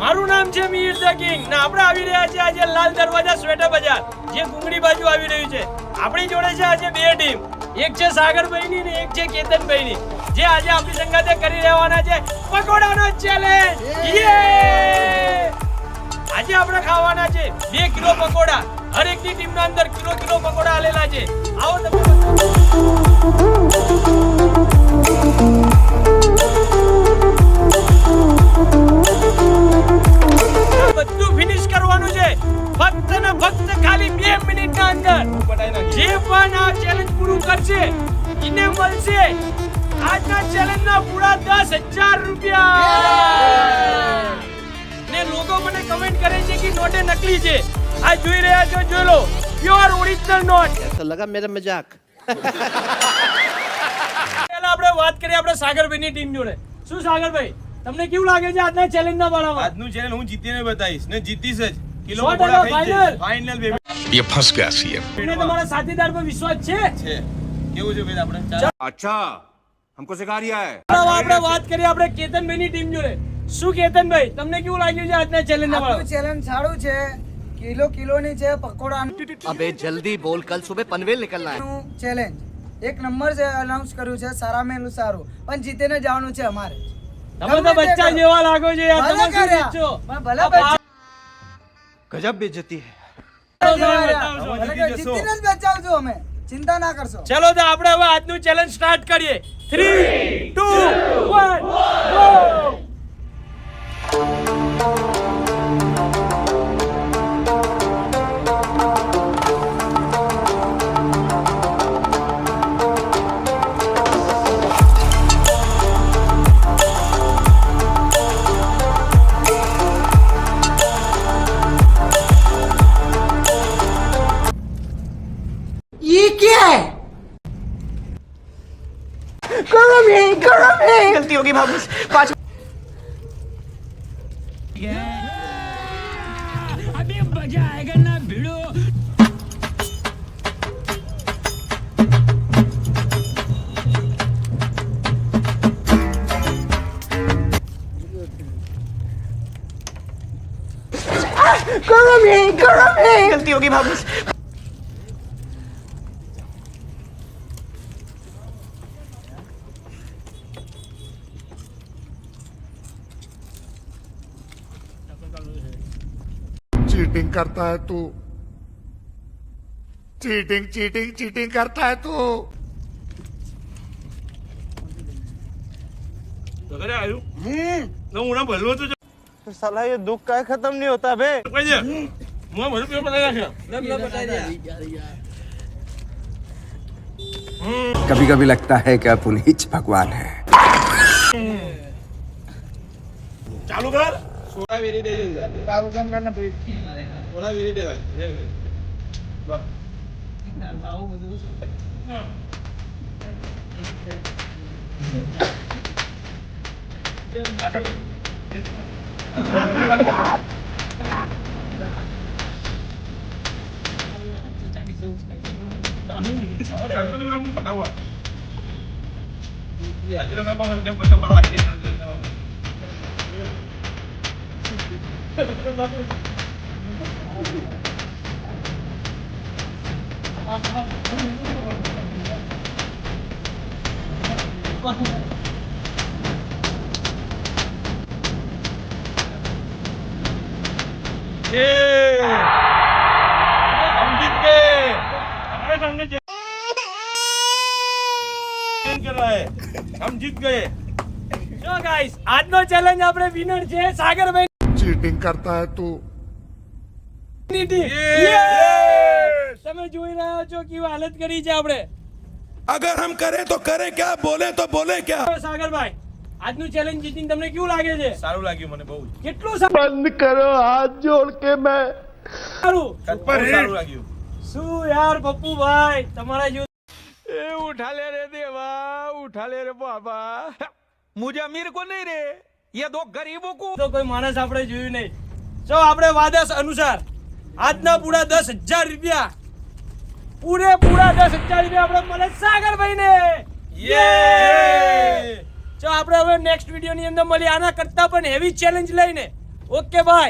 મારું નામ છે મીર ધ કિંગ. ને આપણે આવી રહ્યા છે આજે લાલ દરવાજા સ્વેટર બજાર, જે ગુંગળી બાજુ આવી રહ્યું છે. આપણી જોડે છે આજે બે ટીમ. એક છે સાગરભાઈની ને એક છે કેતનભાઈની. જે આજે આપણી સંગાતે કરી રહેવાના છે પકોડાનો ચેલેન્જ યે આજે આપણે ખાવાના છે બે કિલો પકોડા. હર એકની ટીમના અંદર કિલો કિલો પકોડા આલેલા છે. આવો તમે ભગવાન આ ચેલેન્જ પૂરું કરશે. ઇને મળશે આજના ચેલેન્જના પૂરા દસ હજાર રૂપિયા. ને લોકો મને કમેન્ટ કરે છે કે નોટે નકલી છે. આ જોઈ રહ્યા છો જોઈ લો. Pure original not. તો લગા મેરા મજાક. પહેલા આપણે વાત કરીએ આપણે સાગરભાઈની ટીમ જોડે. શું સાગરભાઈ તમને કેવું લાગે છે આજના ચેલેન્જના બારામાં આજનું ચેલેન્જ હું જીતીને બતાવીશ. ને જીતીશ જ. કિલો સો પકોડા ટકા ખાઈ final. જઈશ ફાઇનલ બેબી ये फंस गया सीएम તમને તમારા સાથીદાર પર વિશ્વાસ છે છે કેવું છે ભાઈ આપણે ચાલો. अच्छा हमको सिखा रिया है હવે આપણે વાત કરીએ આપણે કેતનભાઈની ટીમ જોડે શું કેતનભાઈ તમને કેવું લાગ્યું છે આજના ચેલેન્જના આપણું બારામાં ચેલેન્જ સારું છે કિલો કિલોની છે પકોડાનું अबे जल्दी बोल कल सुबह पनवेल निकलना है ચેલેન્જ એક નંબર છે અનાઉન્સ કર્યું છે સારા મેલું સારું પણ જીતીને જવાનું છે અમારે તમે તો ગમે તે બચ્ચા કરો. જેવા લાગો છો યાર ભલે તમે શું કર્યા. ઈચ્છો? પણ ભલે આ બચ્ચા ગજબ બેજતી ચિંતા ના કરશો. ચલો તો આપણે હવે આજનું ચેલેન્જ સ્ટાર્ટ કરીએ. થ્રી ટુ गरम है गरम है गलती होगी भाभी पाँच अभी मजा आएगा ना भिड़ो गरम है गरम है गलती होगी भाभी चीटिंग करता है तू चीटिंग चीटिंग चीटिंग करता है तू ઘરે આવ્યું તો હું ના ભલો તો साला ये दुख का खत्म नहीं होता बे કહી દે હું આ ભલું પેપર લગાડ્યા છે कभी कभी लगता है कि आप उन्हीं च भगवान हैं ચાલુ કર थोड़ा भी नहीं दे देंगे तारों का ना भी थोड़ा भी नहीं देगा ये kita बाहुम दूस Ya, jadi memang dia punya balas. हम जीत गए જો ગાઈસ આજનો ચેલેન્જ આપણે વિનર છે સાગરભાઈ ચીટિંગ કરતા है तू। તમે જોઈ રહ્યા છો કેવી હાલત કરી છે આપણે. અગર હમ કરે તો કરે ક્યા બોલે તો બોલે ક્યા સાગરભાઈ આજનું ચેલેન્જ જીતીને તમને કેવું લાગે છે? સારું લાગ્યું મને બહુ કેટલું બંધ કરો હાથ જોડ કે મેં. સારું. સારું લાગ્યું. શું યાર પપ્પુભાઈ તમારા જેવું એ ઉઠા લે રે દેવા ઉઠા લે રે બાબા. મુજે અમીર કો નહીં રે? ये दो गरीबों को તો કોઈ માણસ આપણે જોયું નહીં જો આપણે વાદસ અનુસાર આજના પૂરા દસ હજાર રૂપિયા પૂરે પૂરા દસ હજાર રૂપિયા આપણે મળે સાગરભાઈ ને યે! ચલો આપણે હવે નેક્સ્ટ વિડીયોની અંદર મળીએ આના કરતા પણ હેવી ચેલેન્જ લઈને ઓકે બાય